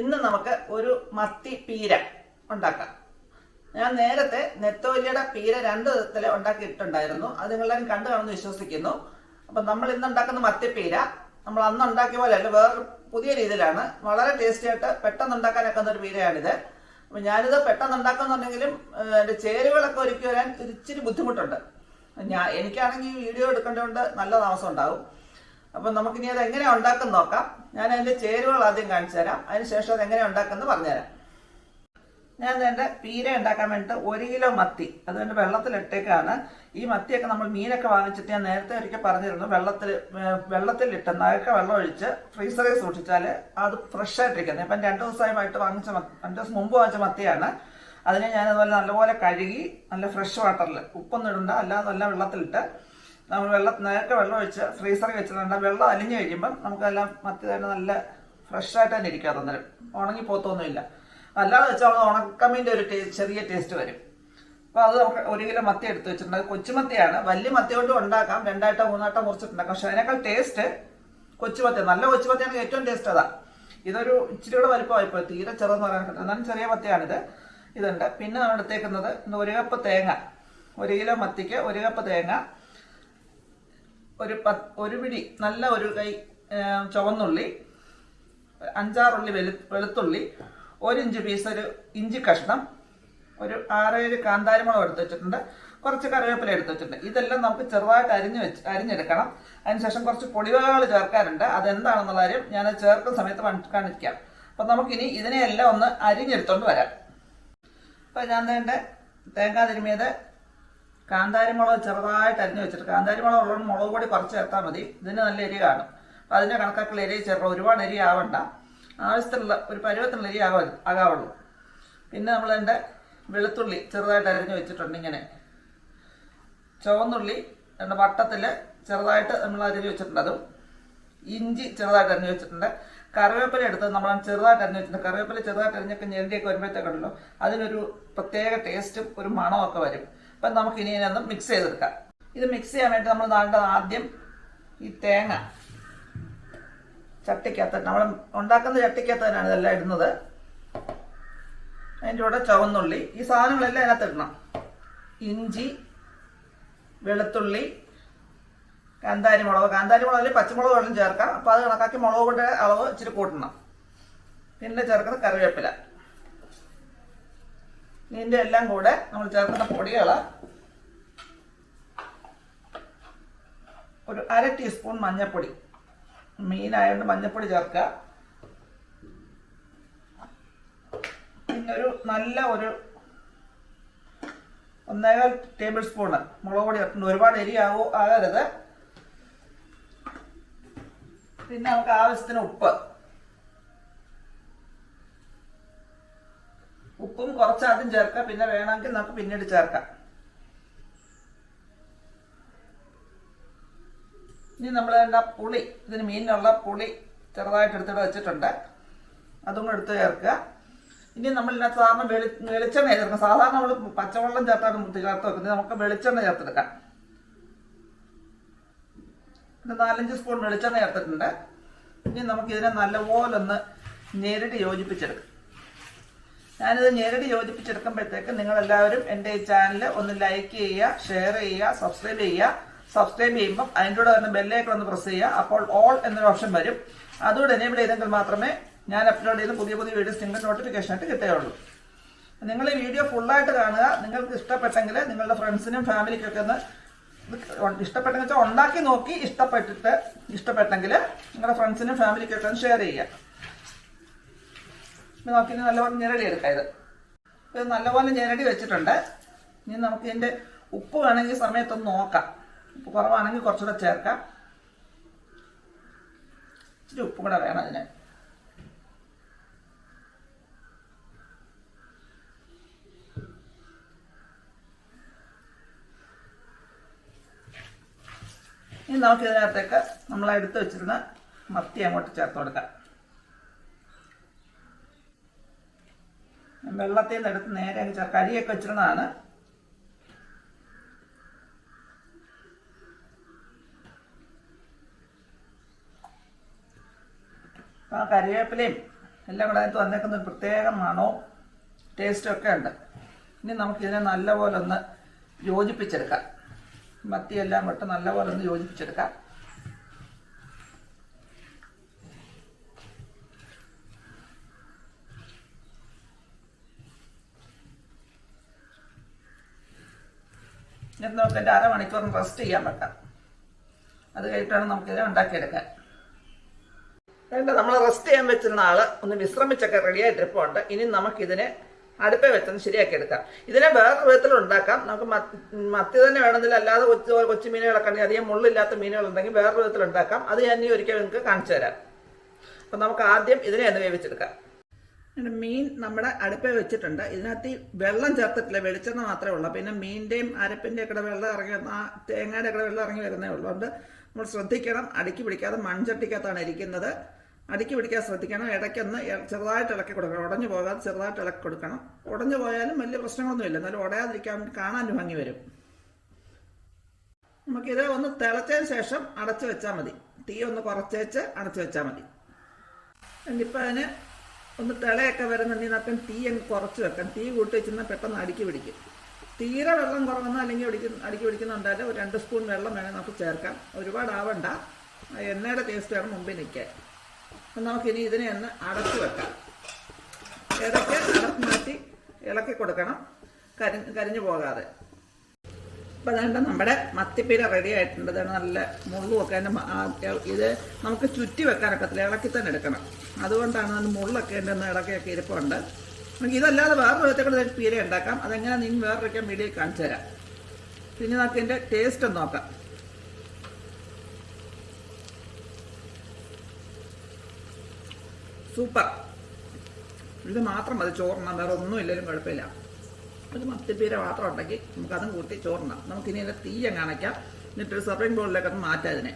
ഇന്ന് നമുക്ക് ഒരു മത്തി പീര ഉണ്ടാക്കാം. ഞാൻ നേരത്തെ നെത്തോലിയുടെ പീര രണ്ട് വിധത്തിൽ ഉണ്ടാക്കിയിട്ടുണ്ടായിരുന്നു. അത് നിങ്ങളെല്ലാം കണ്ടു കാണുമെന്ന് വിശ്വസിക്കുന്നു. അപ്പൊ നമ്മൾ ഇന്ന് ഉണ്ടാക്കുന്ന മത്തിപ്പീര നമ്മൾ അന്ന് ഉണ്ടാക്കിയ പോലെ അല്ല വേറൊരു പുതിയ രീതിയിലാണ്. വളരെ ടേസ്റ്റി ആയിട്ട് പെട്ടെന്ന് ഉണ്ടാക്കാനൊക്കെ ഒരു പീരയാണിത്. അപ്പൊ ഞാനിത് പെട്ടെന്ന് ഉണ്ടാക്കുന്നുണ്ടെങ്കിലും എന്റെ ചേരുവകളൊക്കെ ഒരുക്കി വരാൻ ഇച്ചിരി ബുദ്ധിമുട്ടുണ്ട്. ഞാൻ എനിക്കാണെങ്കിൽ വീഡിയോ എടുക്കേണ്ടതുകൊണ്ട് നല്ല താമസം ഉണ്ടാവും. അപ്പൊ നമുക്കിനി അത് എങ്ങനെയാ ഉണ്ടാക്കുന്ന നോക്കാം. ഞാൻ അതിന്റെ ചേരുവകൾ ആദ്യം കാണിച്ചു തരാം. അതിനുശേഷം അത് എങ്ങനെ ഉണ്ടാക്കുന്നത് പറഞ്ഞുതരാം. ഞാൻ എന്റെ പീര ഉണ്ടാക്കാൻ വേണ്ടിയിട്ട് ഒരു കിലോ മത്തി അത് എന്റെ വെള്ളത്തിലിട്ടേക്കാണ് ഈ മത്തിയൊക്കെ നമ്മൾ മീനൊക്കെ വാങ്ങിച്ചിട്ട് ഞാൻ നേരത്തെ ഒരിക്കൽ പറഞ്ഞിരുന്നു വെള്ളത്തിൽ വെള്ളത്തിലിട്ട് നഴക്ക വെള്ളം ഒഴിച്ച് ഫ്രീസറിൽ സൂക്ഷിച്ചാൽ അത് ഫ്രഷ് ആയിട്ടിരിക്കുന്നത്. ഇപ്പം രണ്ട് ദിവസമായിട്ട് വാങ്ങിച്ച രണ്ട് ദിവസം മുമ്പ് വാങ്ങിച്ച മത്തിയാണ്. അതിനെ ഞാൻ അതുപോലെ നല്ലപോലെ കഴുകി നല്ല ഫ്രഷ് വാട്ടറിൽ ഉപ്പൊന്നും ഇടണ്ട അല്ലാതെ നല്ല വെള്ളത്തിലിട്ട് നമ്മൾ വെള്ളം നേരത്തെ വെള്ളം ഒഴിച്ച് ഫ്രീസറിൽ വെച്ചിട്ടുണ്ട് വെള്ളം അലിഞ്ഞു കഴിയുമ്പം നമുക്കെല്ലാം മത്തി തന്നെ നല്ല ഫ്രഷായിട്ട് തന്നെ ഇരിക്കുക അന്നേരം ഉണങ്ങി പോത്തൊന്നുമില്ല അല്ലാതെ വെച്ചാൽ നമ്മൾ ഉണക്കമീന്റെ ഒരു ടേസ്റ്റ് ചെറിയ ടേസ്റ്റ് വരും. അപ്പോൾ അത് നമുക്ക് ഒരു കിലോ മത്തി എടുത്ത് വെച്ചിട്ടുണ്ട്. കൊച്ചുമത്തിയാണ് വലിയ മത്തി കൊണ്ട് ഉണ്ടാക്കാം. രണ്ടായിട്ടോ മൂന്നായിട്ടോ മുറിച്ചിട്ടുണ്ടാക്കാം പക്ഷെ അതിനേക്കാൾ ടേസ്റ്റ് കൊച്ചുമത്തി നല്ല കൊച്ചുമത്തിയാണ് ഏറ്റവും ടേസ്റ്റ് അതാ. ഇതൊരു ഇച്ചിരി കൂടെ വലിപ്പമായിപ്പോയി. തീരെ ചെറുതെന്ന് പറയാൻ എന്നാലും ചെറിയ മത്തിയാണിത്. ഇതുണ്ട്. പിന്നെ നമ്മൾ എടുത്തേക്കുന്നത് ഒരു കപ്പ് തേങ്ങ. ഒരു കിലോ മത്തിക്ക് ഒരു കപ്പ് തേങ്ങ. ഒരു പത്ത് ഒരു പിടി നല്ല ഒരു കൈ ചുവന്നുള്ളി അഞ്ചാറുള്ളി വെളു വെളുത്തുള്ളി ഒരു ഇഞ്ച് പീസ് ഒരു ഇഞ്ചി കഷ്ണം ഒരു ആറേഴ് കാന്താരിമുളക് എടുത്ത് വെച്ചിട്ടുണ്ട് കുറച്ച് കറിവേപ്പില എടുത്ത് വെച്ചിട്ടുണ്ട്. ഇതെല്ലാം നമുക്ക് ചെറുതായിട്ട് അരിഞ്ഞ് വെച്ച് അരിഞ്ഞെടുക്കണം. അതിനുശേഷം കുറച്ച് പൊടിവകകൾ ചേർക്കാറുണ്ട് അതെന്താണെന്നുള്ള കാര്യം ഞാൻ ചേർക്കുന്ന സമയത്ത് കാണിക്കാം. അപ്പം നമുക്കിനി ഇതിനെയെല്ലാം ഒന്ന് അരിഞ്ഞെടുത്തോണ്ട് വരാം. അപ്പം ഞാൻ തേങ്ങാ തിരുമിയത് കാന്താരിമുളക് ചെറുതായിട്ട് അരിഞ്ഞു വെച്ചിട്ട് കാന്താരിമുളക് ഉള്ളതുകൊണ്ട് മുളക് പൊടി കുറച്ച് ചേർത്താൽ മതി. ഇതിന് നല്ല എരി കാണും. അപ്പം അതിന്റെ കണക്കാക്കുള്ള എരി ചേർക്കുക ഒരുപാട് എരി ആവണ്ട. ആവശ്യത്തിലുള്ള ഒരു പരുവത്തിനുള്ള എരി ആവാ ആകാവുള്ളൂ. പിന്നെ നമ്മൾ അതിന്റെ വെളുത്തുള്ളി ചെറുതായിട്ട് അരിഞ്ഞു വെച്ചിട്ടുണ്ട് ഇങ്ങനെ. ചുവന്നുള്ളി രണ്ട് വട്ടത്തിൽ ചെറുതായിട്ട് നമ്മൾ അരിഞ്ഞു വെച്ചിട്ടുണ്ട് അതും. ഇഞ്ചി ചെറുതായിട്ട് അരിഞ്ഞു വെച്ചിട്ടുണ്ട്. കറിവേപ്പില എടുത്ത് നമ്മൾ ചെറുതായിട്ട് അരിഞ്ഞു വെച്ചിട്ടുണ്ട്. കറിവേപ്പില ചെറുതായിട്ട് അരിഞ്ഞൊക്കെ ഞെരണ്ടിയൊക്കെ വരുമ്പോഴത്തേക്കുണ്ടല്ലോ അതിനൊരു പ്രത്യേക ടേസ്റ്റും ഒരു മണമൊക്കെ വരും. അപ്പം നമുക്ക് ഇനി ഇതിനൊന്ന് മിക്സ് ചെയ്തെടുക്കാം. ഇത് മിക്സ് ചെയ്യാൻ വേണ്ടി നമ്മൾ നാളെ ആദ്യം ഈ തേങ്ങ ചട്ടിക്കകത്ത് നമ്മൾ ഉണ്ടാക്കുന്ന ചട്ടിക്കകത്ത് തന്നെയാണ് ഇതെല്ലാം ഇടുന്നത്. അതിന്റെ കൂടെ ചുവന്നുള്ളി ഈ സാധനങ്ങളെല്ലാം അതിനകത്ത് ഇടണം. ഇഞ്ചി വെളുത്തുള്ളി കാന്താരി മുളക്. കാന്താരി മുളകിൽ പച്ചമുളക് വെള്ളം ചേർക്കാം. അപ്പോൾ അത് കണക്കാക്കി മുളക് കൊണ്ട് അളവ് ഇച്ചിരി കൂട്ടണം. പിന്നെ ചേർക്കുന്നത് കറിവേപ്പില. ഇതിന്റെ എല്ലാം കൂടെ നമ്മൾ ചേർക്കുന്ന പൊടികൾ ഒരു അര ടീസ്പൂൺ മഞ്ഞൾപ്പൊടി മീനായതുകൊണ്ട് മഞ്ഞൾപ്പൊടി ചേർക്കുക പിന്നെ ഒരു നല്ല ഒരു ഒന്നേകാൽ ടേബിൾ സ്പൂണ് മുളക് പൊടി ചേർക്കുന്നു ഒരുപാട് എരിയാവോ ആകരുത്. പിന്നെ നമുക്ക് ആവശ്യത്തിന് ഉപ്പ്. ഉപ്പും കുറച്ച് ആദ്യം ചേർക്കാം പിന്നെ വേണമെങ്കിൽ നമുക്ക് പിന്നീട് ചേർക്കാം. ഇനി നമ്മൾ എന്താ പുളി ഇതിന് മീനിനുള്ള പുളി ചെറുതായിട്ട് എടുത്തിട്ട് വെച്ചിട്ടുണ്ട്. അതും കൂടെ എടുത്ത് ചേർക്കുക. ഇനി നമ്മൾ ഇതിനകത്ത് സാധാരണ വെളി വെളിച്ചെണ്ണ ചേർക്കാം സാധാരണ നമ്മൾ പച്ചവെള്ളം ചേർത്താണ് ചേർത്ത് വെക്കുന്നത് നമുക്ക് വെളിച്ചെണ്ണ ചേർത്തെടുക്കാം. ഒരു നാലഞ്ച് സ്പൂൺ വെളിച്ചെണ്ണ ചേർത്തിട്ടുണ്ട്. ഇനി നമുക്ക് ഇതിനെ നല്ലപോലെ ഒന്ന് നേരിട്ട് യോജിപ്പിച്ചെടുക്കാം. ഞാനിത് നേരിട്ട് യോജിപ്പിച്ചെടുക്കുമ്പോഴത്തേക്ക് നിങ്ങളെല്ലാവരും എന്റെ ഈ ചാനൽ ഒന്ന് ലൈക്ക് ചെയ്യുക ഷെയർ ചെയ്യുക സബ്സ്ക്രൈബ് ചെയ്യുക. സബ്സ്ക്രൈബ് ചെയ്യുമ്പോൾ അതിന്റെ കൂടെ തന്നെ ബെല്ലേക്കൾ ഒന്ന് പ്രസ് ചെയ്യുക. അപ്പോൾ ഓൾ എന്നൊരു ഓപ്ഷൻ വരും. അതുകൂടെ എനേബിൾ ചെയ്തെങ്കിൽ മാത്രമേ ഞാൻ അപ്ലോഡ് ചെയ്യുന്ന പുതിയ പുതിയ വീഡിയോസ് നിങ്ങൾക്ക് നോട്ടിഫിക്കേഷൻ ആയിട്ട് കിട്ടുകയുള്ളൂ. നിങ്ങൾ ഈ വീഡിയോ ഫുള്ളായിട്ട് കാണുക. നിങ്ങൾക്ക് ഇഷ്ടപ്പെട്ടെങ്കിൽ നിങ്ങളുടെ ഫ്രണ്ട്സിനും ഫാമിലിക്കൊക്കെ ഒന്ന് ഇഷ്ടപ്പെട്ടെന്ന് വെച്ചാൽ ഉണ്ടാക്കി നോക്കി ഇഷ്ടപ്പെട്ടിട്ട് ഇഷ്ടപ്പെട്ടെങ്കിൽ നിങ്ങളുടെ ഫ്രണ്ട്സിനും ഫാമിലിക്കൊക്കെ ഒന്ന് ഷെയർ ചെയ്യുക. നമുക്ക് ഇനി നല്ലപോലെ ഞെരടി എടുക്കാം ഇത്. ഇത് നല്ലപോലെ ഞെരടി വെച്ചിട്ടുണ്ട്. ഇനി നമുക്ക് ഇതിന്റെ ഉപ്പ് വേണമെങ്കിൽ സമയത്തൊന്ന് നോക്കാം. ഉപ്പ് കുറവാണെങ്കിൽ കുറച്ചുകൂടെ ചേർക്കാം. ഇച്ചിരി ഉപ്പ് കൂടെ വേണം അതിന്. ഇനി നമുക്ക് ഇതിനകത്തേക്ക് നമ്മൾ എടുത്ത് വെച്ചിരുന്ന മത്തി അങ്ങോട്ട് ചേർത്ത് കൊടുക്കാം. വെള്ളത്തിൽ നിന്ന് എടുത്ത് നേരെ അങ്ങ് ചേർക്കാം അരിയൊക്കെ വെച്ചിരുന്നതാണ്. ആ കറിവേപ്പിലയും എല്ലാം കൂടെ അതിനകത്ത് വന്നേക്കുന്ന ഒരു പ്രത്യേക മണവും ടേസ്റ്റും ഒക്കെ ഉണ്ട്. ഇനി നമുക്കിതിനെ നല്ലപോലെ ഒന്ന് യോജിപ്പിച്ചെടുക്കാം. മത്തിയെല്ലാം വിട്ട് നല്ലപോലെ ഒന്ന് യോജിപ്പിച്ചെടുക്കാം. എന്നിട്ട് നമുക്ക് എന്റെ അരമണിക്കൂർ റെസ്റ്റ് ചെയ്യാൻ വെക്കാം അത് കഴിഞ്ഞിട്ടാണ് നമുക്കിത് ഉണ്ടാക്കിയെടുക്കാൻ. വേണ്ട നമ്മൾ റെസ്റ്റ് ചെയ്യാൻ വെച്ചിരുന്ന ആൾ ഒന്ന് വിശ്രമിച്ചൊക്കെ ഉണ്ട് ഇനി നമുക്കിതിനെ അടുപ്പേ വെച്ചൊന്ന് ശരിയാക്കി എടുക്കാം ഇതിനെ വേറൊരു വിധത്തിൽ ഉണ്ടാക്കാം. നമുക്ക് മത്തി തന്നെ വേണമെന്നില്ല. അല്ലാതെ കൊച്ചു കൊച്ചു മീനുകളൊക്കെ ഉണ്ടെങ്കിൽ അധികം മുള്ളില്ലാത്ത മീനുകളുണ്ടെങ്കിൽ വേറൊരു വിധത്തിൽ ഉണ്ടാക്കാം. അത് ഞാൻ ഇനി ഒരിക്കൽ നിങ്ങൾക്ക് കാണിച്ചു തരാം. അപ്പം നമുക്ക് ആദ്യം ഇതിനെ ഒന്ന് വേവിച്ചെടുക്കാം. മീൻ നമ്മുടെ അടുപ്പേ വെച്ചിട്ടുണ്ട്. ഇതിനകത്ത് വെള്ളം ചേർത്തിട്ടില്ല. വെളിച്ചെണ്ണ മാത്രമേ ഉള്ളൂ. പിന്നെ മീനിന്റെയും അരപ്പിന്റെ ഒക്കെ വെള്ളം ഇറങ്ങി ആ തേങ്ങയുടെ ഒക്കെ വെള്ളം ഇറങ്ങി വരുന്നേ ഉള്ളൂ. അതുകൊണ്ട് നമ്മൾ ശ്രദ്ധിക്കണം. അടുക്കി പിടിക്കാതെ മൺചട്ടിക്കകത്താണ് ഇരിക്കുന്നത്. അടുക്കി പിടിക്കാൻ ശ്രദ്ധിക്കണം. ഇടയ്ക്കൊന്ന് ചെറുതായിട്ട് ഇളക്കി കൊടുക്കണം. ഉടഞ്ഞു പോകാതെ ചെറുതായിട്ട് ഇളക്കി കൊടുക്കണം. ഉടഞ്ഞു പോയാലും വലിയ പ്രശ്നങ്ങളൊന്നുമില്ല എന്നാലും ഉടയാതിരിക്കാൻ കാണാനും ഭംഗി വരും. നമുക്കിത് ഒന്ന് തിളച്ചതിന് ശേഷം അടച്ചു വെച്ചാൽ മതി. തീ ഒന്ന് കുറച്ചേച്ച് അടച്ചു വെച്ചാൽ മതി. എന്നിപ്പോൾ അതിന് ഒന്ന് തിളയൊക്കെ വരുന്നുണ്ടെങ്കിൽ അപ്പം തീ അങ്ങ് കുറച്ച് വെക്കാം. തീ കൂട്ടി വെച്ചിരുന്നാൽ പെട്ടെന്ന് അടുക്കി പിടിക്കും. തീരെ വെള്ളം കുറവെന്നോ അല്ലെങ്കിൽ അടിക്ക് അടുക്കി പിടിക്കുന്നുണ്ടായാലും ഒരു രണ്ട് സ്പൂൺ വെള്ളം വേണേൽ നമുക്ക് ചേർക്കാം. ഒരുപാട് ആവണ്ട എണ്ണയുടെ ടേസ്റ്റ് വേണം മുമ്പിൽ നിൽക്കാൻ. അപ്പം നമുക്കിനി ഇതിനെ ഒന്ന് അടച്ചു വെക്കാം. ഇടയ്ക്ക് അടച്ചു മാറ്റി ഇളക്കി കൊടുക്കണം. കരി കരിഞ്ഞു പോകാതെ. ഇപ്പം അതുകൊണ്ട് നമ്മുടെ മത്തിപ്പീര റെഡി ആയിട്ടുണ്ട്. ഇതാണ് നല്ല മുള്ളുമൊക്കെ അതിന്റെ ഇത് നമുക്ക് ചുറ്റി വെക്കാനൊക്കത്തില്ല ഇളക്കി തന്നെ എടുക്കണം. അതുകൊണ്ടാണ് അതിന് മുള്ളൊക്കെ ഉണ്ട് എന്ന് ഇളക്കിയൊക്കെ ഇരിപ്പുണ്ട്. നമുക്ക് ഇതല്ലാതെ വേറൊരു ഒരു പീര ഉണ്ടാക്കാം. അതെങ്ങനെ നിങ്ങൾ വേറൊരിക്കാൻ വീഡിയോ കാണിച്ചു തരാം. പിന്നെ നമുക്ക് ഇതിന്റെ ടേസ്റ്റ് ഒന്ന് നോക്കാം. സൂപ്പർ. ഇത് മാത്രം മതി. ചോറിനാൻ വേറെ ഒന്നും ഇല്ലെങ്കിലും കുഴപ്പമില്ല. ഒരു മത്തിപ്പീര മാത്രം ഉണ്ടെങ്കിൽ നമുക്കതും കൂട്ടി ചോറിനാം നമുക്കിനി തീ അങ്ങ് അണയ്ക്കാം. എന്നിട്ടൊരു സെർവിങ് ബോളിലേക്ക് അത് മാറ്റാം ഇതിനെ